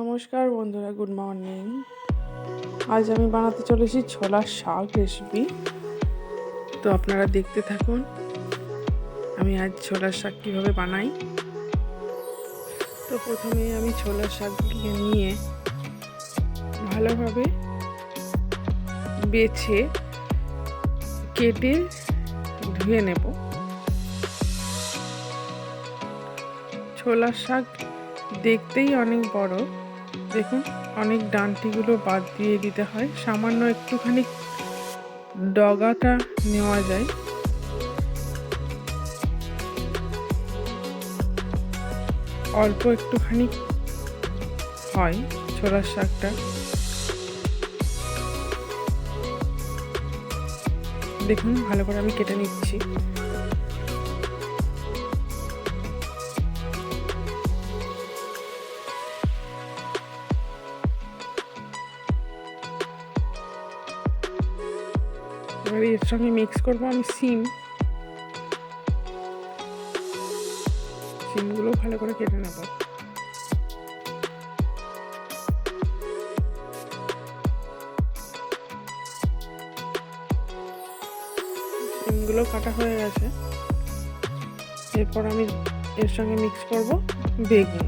নমস্কার বন্ধুরা, good morning. আজ আমি বানাতে চলেছি ছোলার শাক রেসিপি তো আপনারা দেখতে থাকুন, আমি আজ ছোলার শাক কীভাবে বানাই। তো প্রথমে আমি ছোলার শাকগুলিকে নিয়ে ভালোভাবে বেছে, কেটে ধুয়ে নেব। ছোলার শাক দেখতেই অনেক বড়। দেখুন, অনেক ডান্টিগুলো বাদ দিয়ে দিতে হয়। সামান্য একটুখানি ডগাটা নেওয়া যায়। অল্প একটুখানি হয় ছোলার শাকটা। দেখুন, ভালো করে আমি কেটে নিচ্ছি। এবার এর সঙ্গে মিক্স করব আমি সিম। সিমগুলো ভালো করে কেটে নেব। সিমগুলো কাটা হয়ে গেছে। এরপর আমি এর সঙ্গে মিক্স করব বেগুন,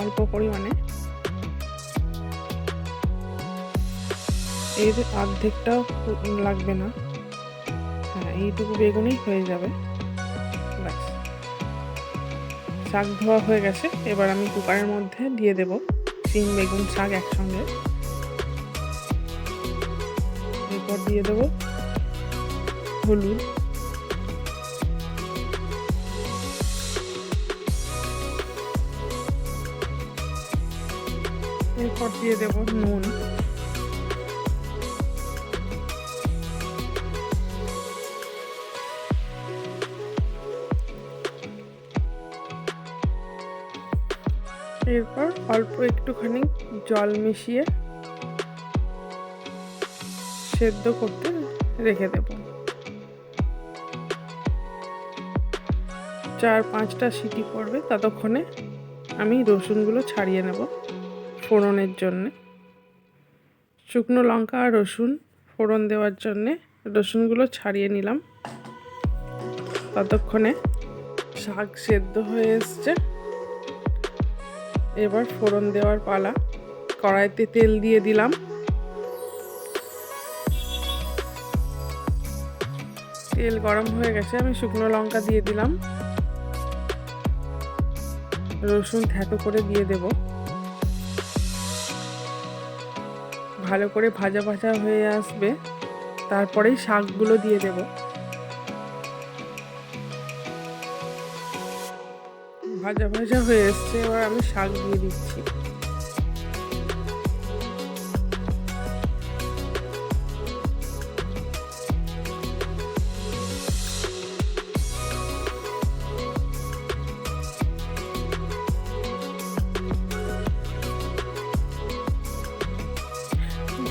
অল্প পরিমাণে। এর অর্ধেকটাও লাগবে না। হ্যাঁ এইটুকু বেগুনই হয়ে যাবে। ব্যাস। শাক ধোয়া হয়ে গেছে। এবার আমি কুকারের মধ্যে দিয়ে দেব সিম বেগুন, শাক একসঙ্গে। এরপর দিয়ে দেব হলুদ। এরপর দিয়ে দেব নুন। এরপর অল্প একটুখানি জল মিশিয়ে সেদ্ধ করতে রেখে দেব। চার পাঁচটা সিটি পড়বে, ততক্ষণে আমি রসুনগুলো ছাড়িয়ে নেব ফোড়নের জন্যে। শুকনো লঙ্কা আর রসুন ফোড়ন দেওয়ার জন্যে রসুনগুলো ছাড়িয়ে নিলাম। ততক্ষণে শাক সেদ্ধ হয়ে এসছে। এবার ফোড়ন দেওয়ার পালা। কড়াইতে তেল দিয়ে দিলাম। তেল গরম হয়ে গেছে, আমি শুকনো লঙ্কা দিয়ে দিলাম। রসুন থ্যাতো করে দিয়ে দেব। ভালো করে ভাজা ভাজা হয়ে আসবে। তারপরেই শাকগুলো দিয়ে দেবো। ভাজা ভাজা হয়ে এসছে, এবার আমি শাক দিয়ে দিচ্ছি।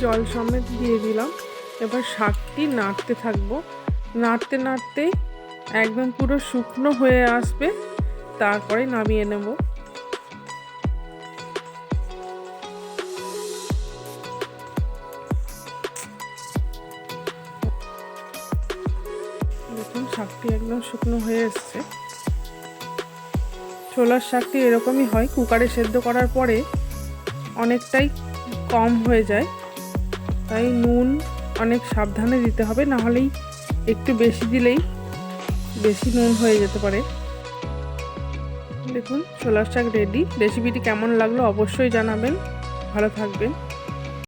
জল সমেত দিয়ে দিলাম। এবার শাকটি নাড়তে থাকব। নাড়তে নাড়তেই একদম পুরো শুকনো হয়ে আসবে। তারপরে নামিয়ে নেব। দেখুন, শাকটি একদম শুকনো হয়ে এসছে। ছোলার শাকটি এরকমই হয়, কুকারে সেদ্ধ করার পরে অনেকটাই কম হয়ে যায়। তাই নুন অনেক সাবধানে দিতে হবে না হলেই একটু বেশি দিলেই বেশি নুন হয়ে যেতে পারে। দেখুন ছোলার শাক রেডি রেসিপিটি কেমন লাগল অবশ্যই জানাবেন। ভালো থাকবেন।